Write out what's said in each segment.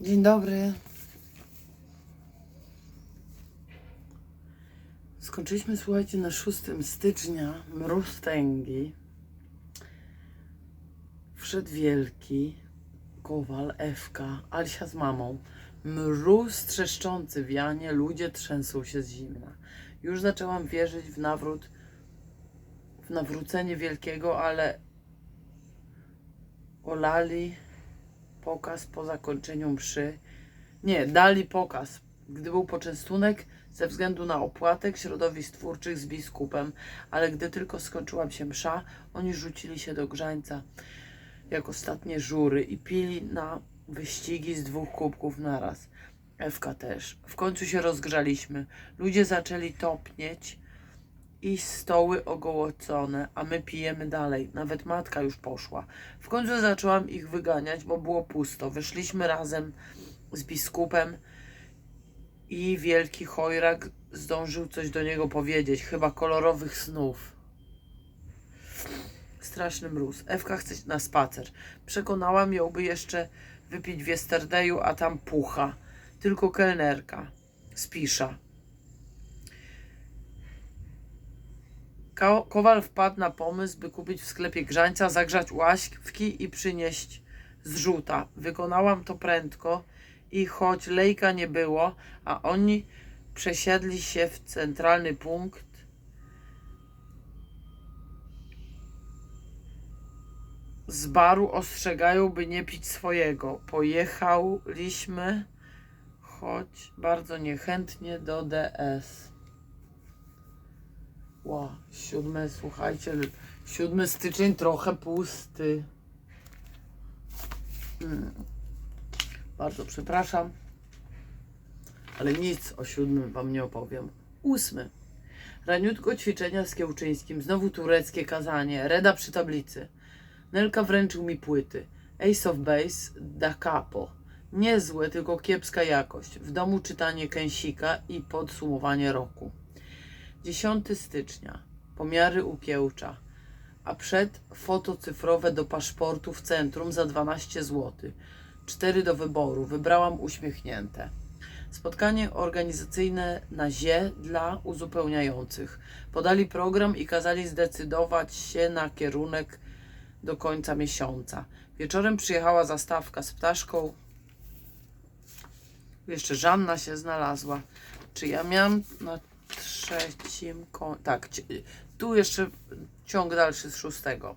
Dzień dobry. Skończyliśmy, słuchajcie, na 6 stycznia mróz tęgi. Wszedł wielki kowal, Ewka, Alisia z mamą. Mróz trzeszczący wianie, ludzie trzęsą się z zimna. Już zaczęłam wierzyć w nawrót, w nawrócenie wielkiego, ale olali pokaz po zakończeniu mszy. Nie, dali pokaz, gdy był poczęstunek ze względu na opłatek środowisk twórczych z biskupem, ale gdy tylko skończyłam się msza, oni rzucili się do grzańca jak ostatnie żury i pili na wyścigi z dwóch kubków naraz. Ewka też. W końcu się rozgrzaliśmy. Ludzie zaczęli topnieć i stoły ogołocone, a my pijemy dalej. Nawet matka już poszła. W końcu zaczęłam ich wyganiać, bo było pusto. Wyszliśmy razem z biskupem i wielki chojrak zdążył coś do niego powiedzieć, chyba kolorowych snów. Straszny mróz. Ewka chce na spacer. Przekonałam ją, by jeszcze wypić w Yesterdayu, a tam pucha. Tylko kelnerka. Spisza. Ko- Kowal wpadł na pomysł, by kupić w sklepie grzańca, zagrzać łaśki i przynieść zrzuta. Wykonałam to prędko i choć lejka nie było, a oni przesiedli się w centralny punkt, z baru ostrzegają, by nie pić swojego. Pojechaliśmy, choć bardzo niechętnie do DS. Ła, siódme, słuchajcie, siódmy styczeń trochę pusty. Mm. Bardzo przepraszam, ale nic o siódmym wam nie opowiem. Ósmy. Raniutko ćwiczenia z Kiełczyńskim, znowu tureckie kazanie, reda przy tablicy. Nelka wręczył mi płyty. Ace of Base, da capo. Niezłe, tylko kiepska jakość. W domu czytanie kęsika i podsumowanie roku. 10 stycznia. Pomiary u Kiełcza. A przed foto cyfrowe do paszportu w centrum za 12 zł. Cztery do wyboru. Wybrałam uśmiechnięte. Spotkanie organizacyjne na zie dla uzupełniających. Podali program i kazali zdecydować się na kierunek do końca miesiąca. Wieczorem przyjechała zastawka z ptaszką. Jeszcze Żanna się znalazła. Czy ja miałam na trzecim. Tak, tu jeszcze ciąg dalszy z szóstego.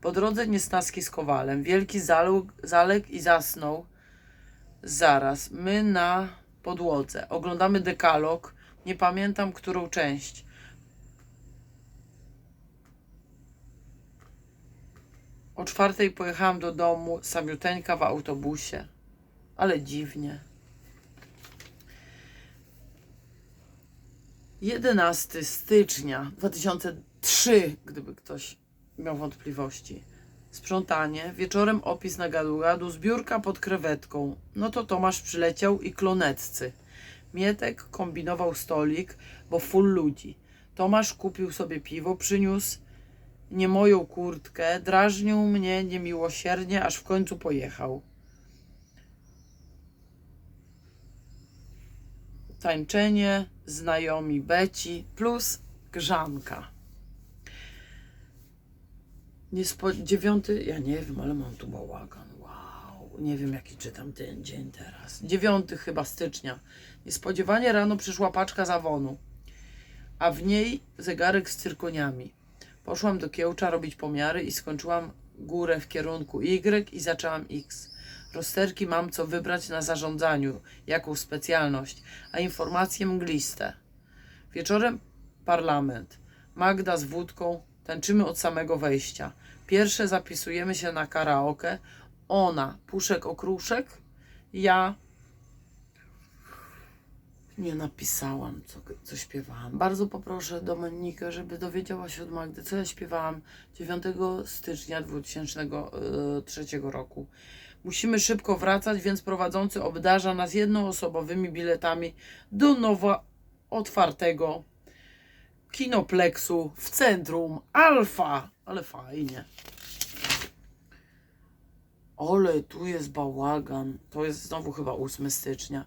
Po drodze niesnaski z kowalem. Wielki zaległ, zaległ i zasnął. Zaraz. My na podłodze. Oglądamy dekalog. Nie pamiętam, którą część. O czwartej pojechałam do domu, samiuteńka w autobusie. Ale dziwnie. 11 stycznia 2003, gdyby ktoś miał wątpliwości. Sprzątanie, wieczorem opis na gadu-gadu, zbiórka pod krewetką. No to Tomasz przyleciał i kloneccy. Mietek kombinował stolik, bo full ludzi. Tomasz kupił sobie piwo, przyniósł nie moją kurtkę, drażnił mnie niemiłosiernie, aż w końcu pojechał. Tańczenie, znajomi Beci plus grzanka. Niespo... Dziewiąty, ja nie wiem, ale mam tu bałagan. Wow, nie wiem jaki czytam ten dzień teraz. Dziewiąty chyba stycznia. Niespodziewanie rano przyszła paczka zawonu, a w niej zegarek z cyrkoniami. Poszłam do Kiełcza robić pomiary i skończyłam górę w kierunku Y i zaczęłam X. Rozterki mam co wybrać na zarządzaniu, jaką specjalność, a informacje mgliste. Wieczorem parlament. Magda z wódką, tańczymy od samego wejścia. Pierwsze zapisujemy się na karaoke. Ona, puszek okruszek, ja nie napisałam, co, co śpiewałam. Bardzo poproszę Dominikę, żeby dowiedziała się od Magdy, co ja śpiewałam 9 stycznia 2003 roku. Musimy szybko wracać, więc prowadzący obdarza nas jednoosobowymi biletami do nowo otwartego kinopleksu w centrum Alfa. Ale fajnie. Ole, tu jest bałagan. To jest znowu chyba 8 stycznia.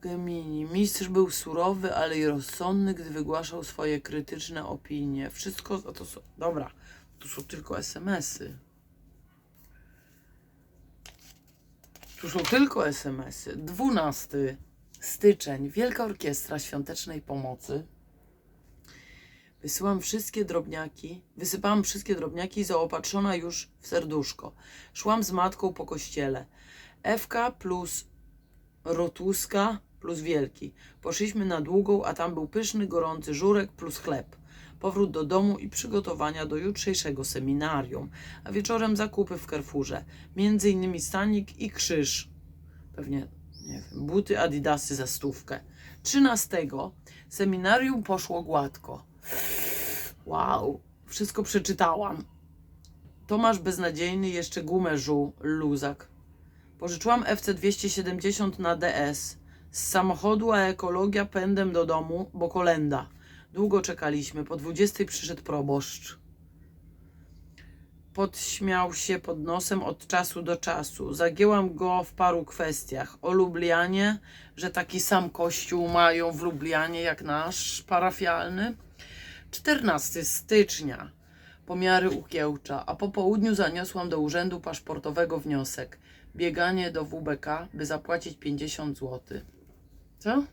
Gemini. Mistrz był surowy, ale i rozsądny, gdy wygłaszał swoje krytyczne opinie. Wszystko to są. Dobra, tu są tylko SMS-y. Tu są tylko SMS-y. 12 styczeń. Wielka Orkiestra Świątecznej Pomocy. Wysyłam wszystkie drobniaki, wysypałam wszystkie drobniaki zaopatrzona już w serduszko. Szłam z matką po kościele. Ewka plus Rotuska plus Wielki. Poszliśmy na długą, a tam był pyszny, gorący żurek plus chleb. Powrót do domu i przygotowania do jutrzejszego seminarium. A wieczorem zakupy w Carrefourze. Między innymi stanik i krzyż. Pewnie, nie wiem, buty adidasy za stówkę. 13 seminarium poszło gładko. Wow, wszystko przeczytałam. Tomasz beznadziejny, jeszcze gumę żuł, luzak. Pożyczyłam FC270 na DS. Z samochodu, a ekologia pędem do domu, bo kolenda. Długo czekaliśmy, po 20 przyszedł proboszcz. Podśmiał się pod nosem od czasu do czasu. Zagięłam go w paru kwestiach. O Lublianie, że taki sam kościół mają w Lublianie jak nasz parafialny. 14 stycznia. Pomiary u Kiełcza, a po południu zaniosłam do urzędu paszportowego wniosek. Bieganie do WBK, by zapłacić 50 zł. Co?